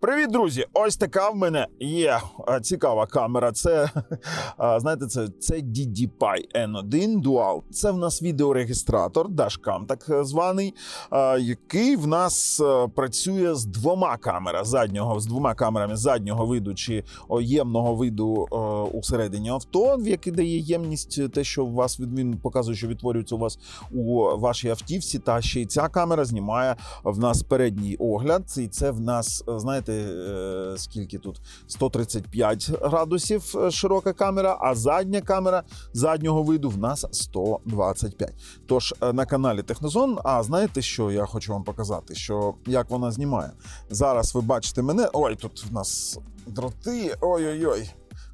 Привіт, друзі! Ось така в мене є е, цікава камера. Це е, знаєте, це, це DDPi N1 Dual. Це в нас відеорегістратор, дашкам так званий, е, який в нас працює з двома камерами заднього, з двома камерами заднього виду чи ємного виду е, усередині авто, в який дає ємність, те, що у вас він показує, що відтворюється у вас у вашій автівці. Та ще й ця камера знімає в нас передній огляд, і це в нас, знаєте, е, скільки тут 135 градусів е, широка камера, а задня камера заднього виду в нас 125. Тож е, на каналі Технозон. А знаєте, що я хочу вам показати? Що як вона знімає? Зараз ви бачите мене. Ой, тут в нас дроти. Ой-ой-ой.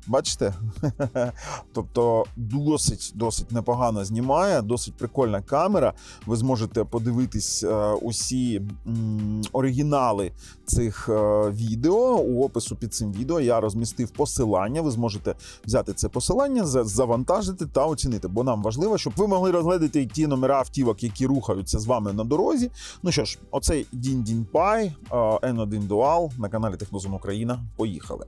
Бачите? тобто досить досить непогано знімає, досить прикольна камера. Ви зможете подивитись е, усі оригінали цих е, відео. У опису під цим відео я розмістив посилання. Ви зможете взяти це посилання, за- завантажити та оцінити. Бо нам важливо, щоб ви могли розглядати ті номера автівок, які рухаються з вами на дорозі. Ну що ж, оцей Дінь Дінь Пай е, N1 Dual на каналі Технозон Україна. Поїхали.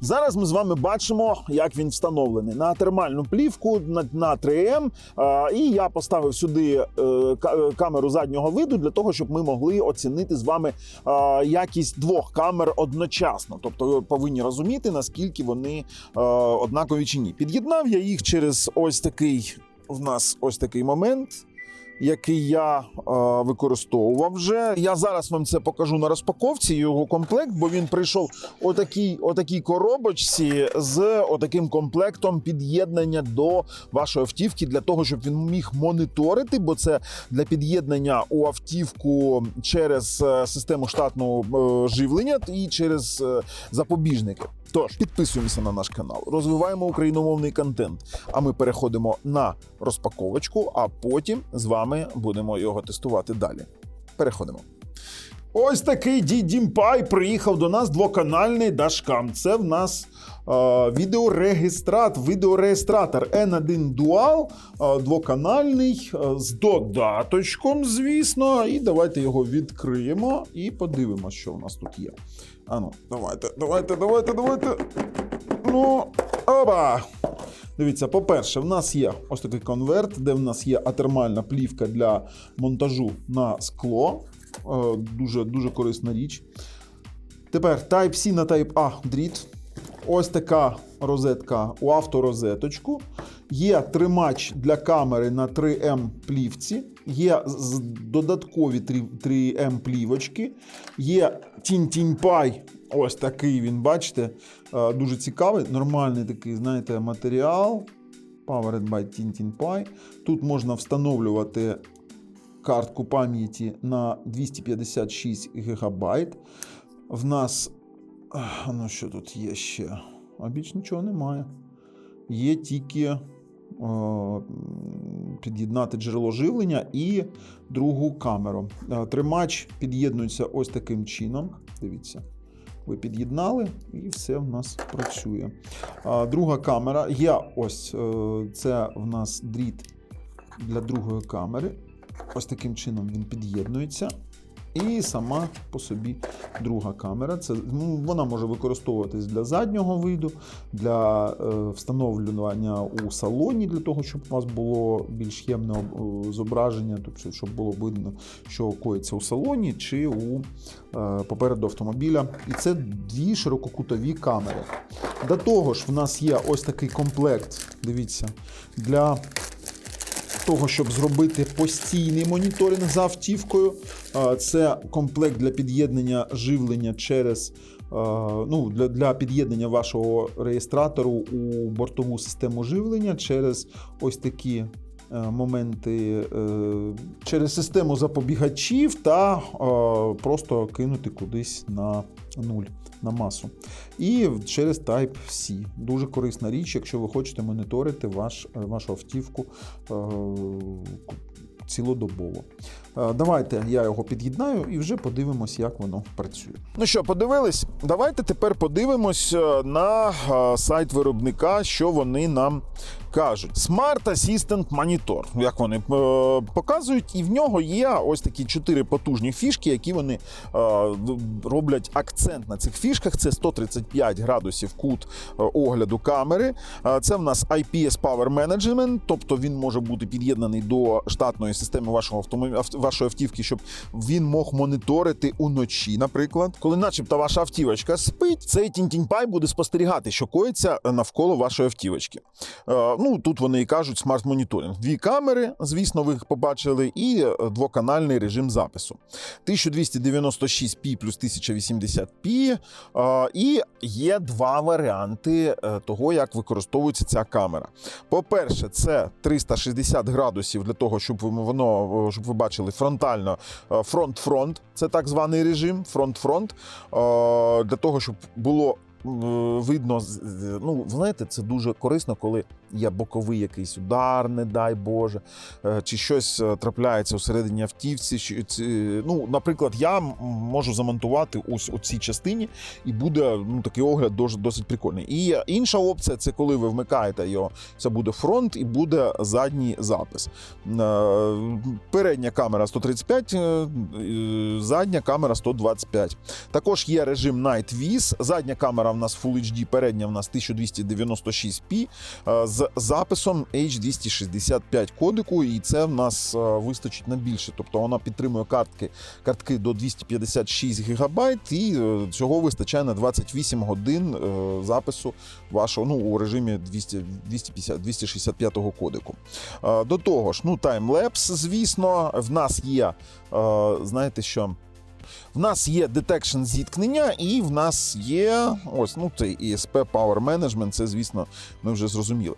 Зараз ми з вами бачимо, як він встановлений на термальну плівку на, на 3М. А, і я поставив сюди е, е, камеру заднього виду для того, щоб ми могли оцінити з вами е, якість двох камер одночасно. Тобто ви повинні розуміти, наскільки вони е, однакові чи ні. Під'єднав я їх через ось такий в нас ось такий момент який я е, використовував вже. Я зараз вам це покажу на розпаковці. Його комплект, бо він прийшов отакій, отакій коробочці з отаким комплектом під'єднання до вашої автівки для того, щоб він міг моніторити, бо це для під'єднання у автівку через е, систему штатного е, живлення і через запобіжники. Тож підписуємося на наш канал, розвиваємо україномовний контент. А ми переходимо на розпаковочку, а потім з вами будемо його тестувати далі. Переходимо. Ось такий дідімпай приїхав до нас двоканальний дашкам. Це в нас відеорегістрат, відеореєстратор N1 Dual, двоканальний, з додаточком, звісно. І давайте його відкриємо і подивимося, що в нас тут є. Ану, давайте, давайте, давайте, давайте. Ну, оба! Дивіться, по-перше, в нас є ось такий конверт, де в нас є атермальна плівка для монтажу на скло. Е, Дуже, дуже корисна річ. Тепер Type-C на Type-A дріт. Ось така розетка у авторозеточку. Є тримач для камери на 3М плівці, є додаткові 3М плівочки, є тінь-тінь-пай. Ось такий він, бачите, е, дуже цікавий, нормальний такий, знаєте, матеріал. Powered by Tintin Тут можна встановлювати картку пам'яті на 256 ГБ. В нас. Ну, що тут є ще? А більш нічого немає. Є тільки е, під'єднати джерело живлення і другу камеру. Е, Тримач під'єднується ось таким чином. Дивіться. Ви під'єднали, і все в нас працює. Друга камера. Є ось е, це в нас дріт для другої камери. Ось таким чином він під'єднується. І сама по собі друга камера. Це, ну, вона може використовуватись для заднього виду, для е, встановлювання у салоні, для того, щоб у вас було більш ємне е, зображення, тобто, щоб було видно, що коїться у салоні чи у е, попереду автомобіля. І це дві ширококутові камери. До того ж, в нас є ось такий комплект, дивіться, для того, щоб зробити постійний моніторинг за автівкою. Це комплект для під'єднання живлення через ну, для, для під'єднання вашого реєстратору у бортову систему живлення через ось такі. Е, Моменти е, через систему запобігачів та е, просто кинути кудись на нуль на масу. І через Type-C. Дуже корисна річ, якщо ви хочете моніторити ваш, вашу автівку цілодобово. Е, Давайте я його під'єднаю і вже подивимось, як воно працює. Ну що, подивились? Давайте тепер подивимось е, на е, сайт виробника, що вони нам кажуть Smart Assistant Monitor, як вони показують, і в нього є ось такі чотири потужні фішки, які вони роблять акцент на цих фішках. Це 135 градусів кут огляду камери. Це в нас IPS Power Management, тобто він може бути під'єднаний до штатної системи вашого автомобіля, вашої автівки, щоб він мог моніторити уночі, наприклад. Коли, начебто, ваша автівочка спить, цей тінь-тінь-пай буде спостерігати, що коїться навколо вашої автівочки. Е, Ну тут вони і кажуть смарт-моніторинг. Дві камери, звісно, ви побачили, і е, двоканальний режим запису. 1296p плюс 1080p. Е, І є два варіанти е, того, як використовується ця камера. По-перше, це 360 градусів для того, щоб воно е, щоб ви бачили фронтально е, фронт-фронт. Це так званий режим, фронт-фронт. Е, Для того, щоб було видно, з- з- ну, знаєте, це дуже корисно, коли є боковий якийсь удар, не дай Боже, е, чи щось е, трапляється всередині автівці. Ну, наприклад, я можу замонтувати ось у цій частині, і буде ну, такий огляд досить прикольний. І інша опція це коли ви вмикаєте його, це буде фронт і буде задній запис. Е, Передня камера 135, е, е, задня камера 125. Також є режим Night Viz. Задня камера в нас Full HD, передня в нас 1296p е, з записом H265 кодику, і це в нас е, вистачить на більше. Тобто вона підтримує картки, картки до 256 ГБ, і е, цього вистачає на 28 годин е, запису вашого ну, у режимі 200, 250, 265 кодику. Е, До того ж, ну таймлепс, звісно, в нас є, е, знаєте що? В нас є детекшн зіткнення, і в нас є ось ну цей ESP Power Management, це, звісно, ми вже зрозуміли.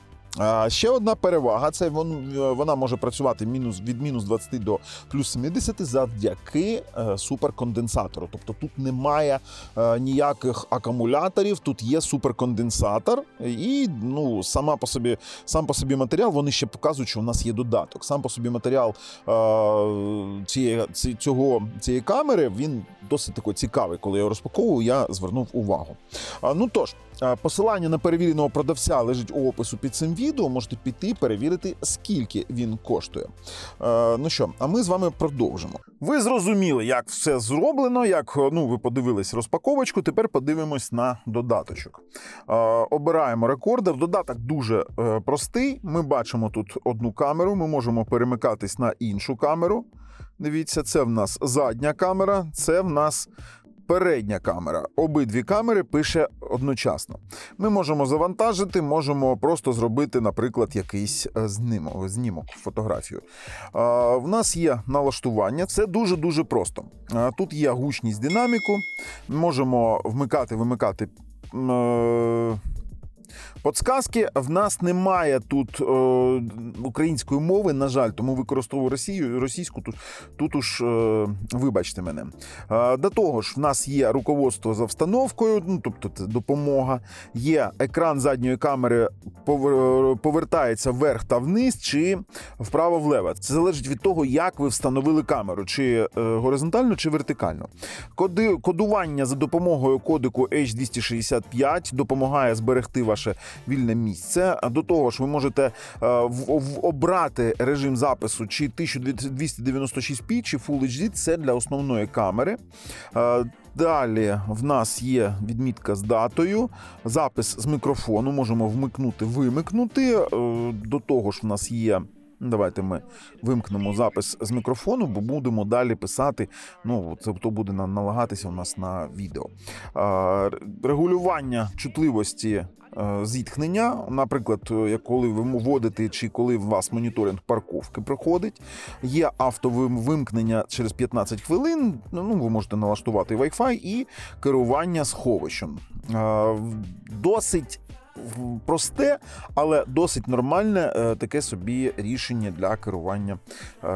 Ще одна перевага це е, вона може працювати мінус від мінус 20 до плюс 70 завдяки е, суперконденсатору. Тобто тут немає е, ніяких акумуляторів, тут є суперконденсатор, і ну сама по собі, сам по собі матеріал. Вони ще показують, що в нас є додаток. Сам по собі матеріал цієї, цього, цієї камери він досить такий цікавий. Коли я розпаковував, я звернув увагу. Ну тож, посилання на перевіреного продавця лежить у опису під цим відео. Можете піти перевірити, скільки він коштує. Е, ну що, а ми з вами продовжимо. Ви зрозуміли, як все зроблено, як е, ну ви подивились розпаковочку. Тепер подивимось на додаточок. Е, обираємо рекордер. Додаток дуже простий. Ми бачимо тут одну камеру. Ми можемо перемикатись на іншу камеру. Дивіться, це в нас задня камера, це в нас передня камера. Обидві камери пише одночасно. Ми можемо завантажити, можемо просто зробити, наприклад, якийсь е, знімок, знімок фотографію. Е, В нас є налаштування, це дуже дуже просто. Е, Тут є гучність динаміку, можемо вмикати, вимикати. Е, Подсказки в нас немає тут е, української мови, на жаль, тому використовую Росію, російську. Тут, тут уж е, вибачте мене. Е, до того ж, в нас є руководство за встановкою, ну тобто це допомога. Є екран задньої камери, повертається вверх та вниз, чи вправо-влево. Це залежить від того, як ви встановили камеру, чи е, горизонтально, чи вертикально. Коди, кодування за допомогою кодику H265 допомагає зберегти ваше вільне місце. До того ж, ви можете е, обрати режим запису чи 1296p, чи Full HD. Це для основної камери. Е, Далі в нас є відмітка з датою, запис з мікрофону. Можемо вмикнути, вимикнути. Е, До того ж, в нас є. Давайте ми вимкнемо запис з мікрофону, бо будемо далі писати. Ну, це то буде налагатися у нас на відео. Регулювання чутливості е, зіткнення, наприклад, е, коли ви вводите чи коли у вас моніторинг парковки проходить. Є автовимкнення через 15 хвилин. Ну, ви можете налаштувати Wi-Fi і керування сховищем. Е, Досить просте, але досить нормальне таке собі рішення для керування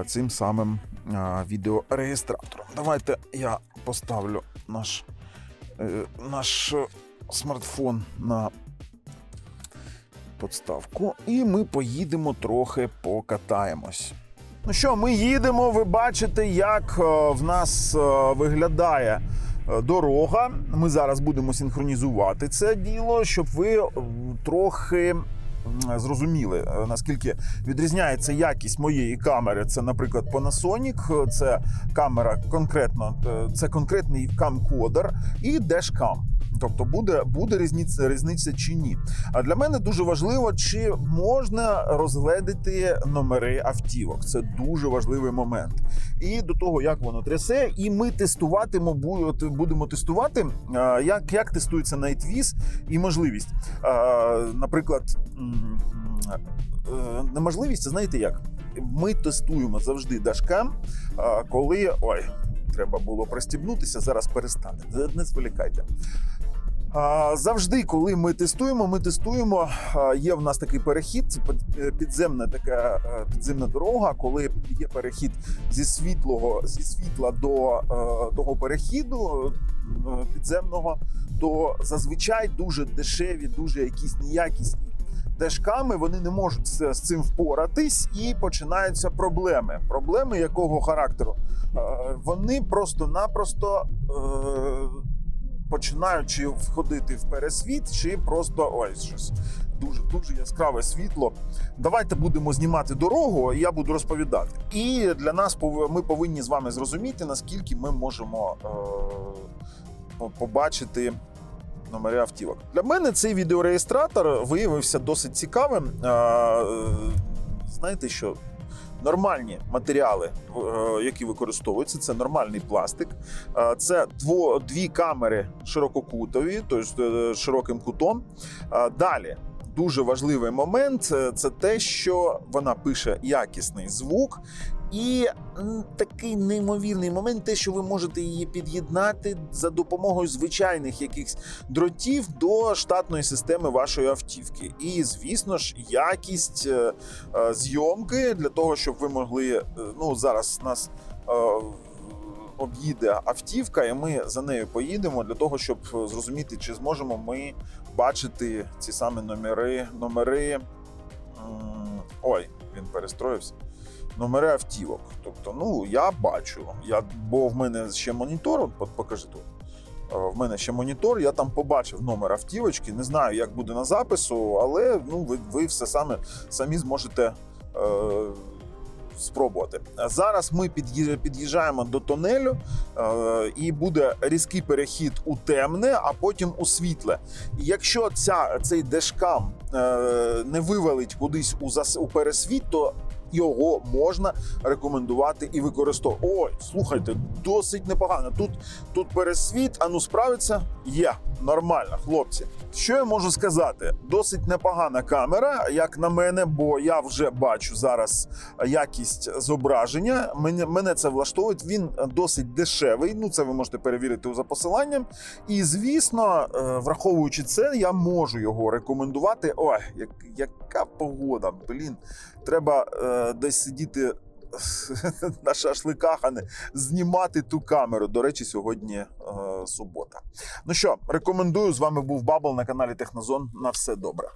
цим самим відеореєстратором. Давайте я поставлю наш, наш смартфон на подставку, і ми поїдемо трохи покатаємось. Ну що, ми їдемо. Ви бачите, як е, в нас е, виглядає е, дорога. Ми зараз будемо синхронізувати це діло, щоб ви трохи зрозуміли, наскільки відрізняється якість моєї камери. Це, наприклад, Panasonic, це камера конкретно, це конкретний камкодер і дешкам. Тобто буде, буде різниця, різниця чи ні. А для мене дуже важливо, чи можна розгледити номери автівок. Це дуже важливий момент. І до того, як воно трясе, і ми тестуватимо, будемо тестувати, як, як тестується NightViz і можливість. Наприклад, е, неможливість, знаєте як? Ми тестуємо завжди дашкам, коли ой, треба було пристібнутися, зараз перестане. Не зволікайте. Завжди, коли ми тестуємо, ми тестуємо. Є в нас такий перехід, це е, підземна така е, підземна дорога, коли є перехід зі світлого зі світла до е, того перехіду підземного, то зазвичай дуже дешеві, дуже якісь неякісні дешками. Вони не можуть з, цим впоратись, і починаються проблеми. Проблеми якого характеру? Е, Вони просто-напросто. е, починають чи входити в пересвіт, чи просто ой, щось дуже дуже яскраве світло. Давайте будемо знімати дорогу, і я буду розповідати. І для нас ми повинні з вами зрозуміти, наскільки ми можемо е, побачити. Номери автівок. Для мене цей відеореєстратор виявився досить цікавим. Е, Знаєте що? Нормальні матеріали, е, які використовуються, це нормальний пластик. Це дві камери ширококутові, тобто е, широким кутом. Далі дуже важливий момент е, це те, що вона пише якісний звук. І такий неймовірний момент, те, що ви можете її під'єднати за допомогою звичайних якихось дротів до штатної системи вашої автівки. І, звісно ж, якість е, е, зйомки для того, щоб ви могли. Ну зараз нас об'їде автівка, і ми за нею поїдемо для того, щоб зрозуміти, чи зможемо ми бачити ці самі номери. Номери. Ой, він перестроївся. Номери автівок. Тобто, ну я бачу. Я, бо в мене ще монітор, покажи тут. Е, В мене ще монітор, я там побачив номер автівочки. Не знаю, як буде на запису, але ну, ви, ви все саме самі зможете е, спробувати. Зараз ми під'їжджаємо до тунелю, е, і буде різкий перехід у темне, а потім у світле. Якщо ця, цей дешкам е, не вивалить кудись у, зас, у пересвіт, то його можна рекомендувати і використовувати. Ой, слухайте, досить непогано. Тут, тут пересвіт, а ну справиться? Є нормально, хлопці. Що я можу сказати? Досить непогана камера, як на мене, бо я вже бачу зараз якість зображення. Мене, мене це влаштовує. Він досить дешевий. Ну, це ви можете перевірити за посиланням. І звісно, е, враховуючи це, я можу його рекомендувати. Ой, як, яка погода, блін. Треба е, десь сидіти на шашликах, а не знімати ту камеру. До речі, сьогодні е, субота. Ну що, рекомендую. З вами був Бабл на каналі Технозон. На все добре.